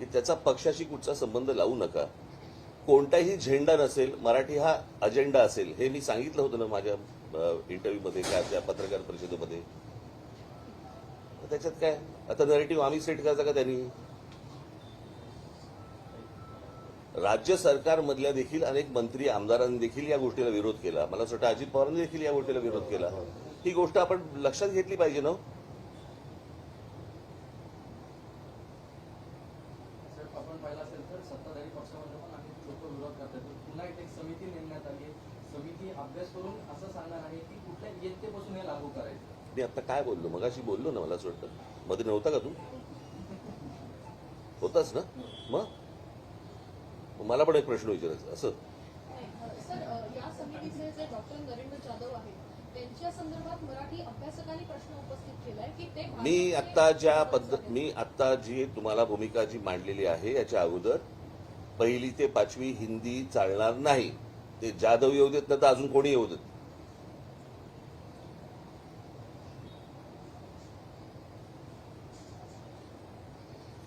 की त्याचा पक्षाशी कुठचा संबंध लावू नका. कोणताही झेंडा नसेल मराठी हा अजेंडा असेल हे मी सांगितलं होतं ना माझ्या इंटरव्ह्यूमध्ये त्या त्या पत्रकार परिषदेमध्ये. त्याच्यात काय? आता नरेटिव्ह आम्ही सेट करायचा का त्यांनी? राज्य सरकारमधल्या देखील अनेक मंत्री आमदारांनी देखील या गोष्टीला विरोध केला. मला असं वाटतं अजित पवारांनी देखील या गोष्टीला विरोध केला. ही गोष्ट आपण लक्षात घेतली पाहिजे ना हो. साहेब, आपण पाहिलं असेल तर सत्ताधारी पक्षामध्ये पण अनेक लोक विरोध करतात. पुन्हा एक समिती नेमण्यात आली आहे. समिती अभ्यास करून असं सांगणार आहे की कुठल्या इयत्तेपासून हे लागू करायचं? मी आता काय बोललो? मगाशी बोललो ना मला असं वाटतं. मध्ये नव्हता का तू? होताच ना? मग? मग मला पण एक प्रश्न विचारायचा. असं. मी भाजपचे आता ज्या पद्धत झाले. मी आता जी तुम्हाला भूमिका जी मांडलेली आहे याच्या अगोदर पहिली ते पाचवी हिंदी चालणार नाही. ते जाधव येऊ देत ना तर अजून कोणी येऊ देत?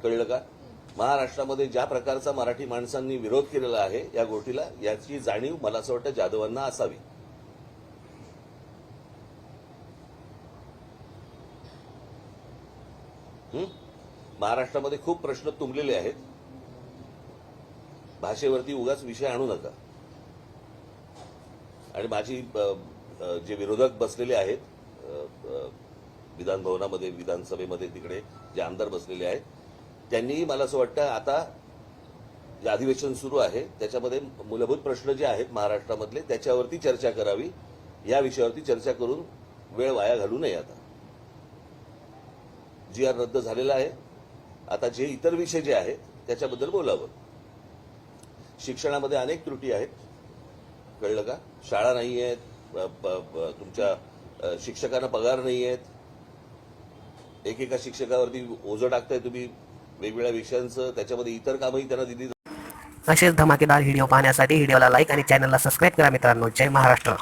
कळलं का? महाराष्ट्रामध्ये ज्या प्रकारचा मराठी माणसांनी विरोध केलेला आहे या गोष्टीला याची जाणीव मला असं वाटतं जाधवांना असावी. महाराष्ट्रामध्ये खूप प्रश्न तुंबलेले आहेत. भाषेवरती उगाच विषय आणू नका. आणि माझी जे विरोधक बसलेले आहेत विधानभवनामध्ये विधानसभेमध्ये तिकडे जे आमदार बसलेले आहेत त्यांनीही मला असं वाटतं आता जे अधिवेशन सुरू आहे त्याच्यामध्ये मूलभूत प्रश्न जे आहेत महाराष्ट्रामधले त्याच्यावरती चर्चा करावी. या विषयावरती चर्चा करून वेळ वाया घालू नये आता. जी आर रद्द झालेला आहे. आता जे इतर विषय जे आहेत त्याच्याबद्दल बोलावं. शिक्षणामध्ये अनेक त्रुटी आहेत. कळलं का? शाळा नाही आहेत तुमच्या शिक्षकांना पगार नाही आहेत. एकेका शिक्षकावरती ओझं टाकताय तुम्ही वेगवेगळ्या विषयांचं त्याच्यामध्ये इतर कामही त्यांना दिली असेच धमाकेदार व्हिडिओ पाहण्यासाठी व्हिडिओला लाईक आणि चॅनलला सबस्क्राईब करा मित्रांनो. जय महाराष्ट्र.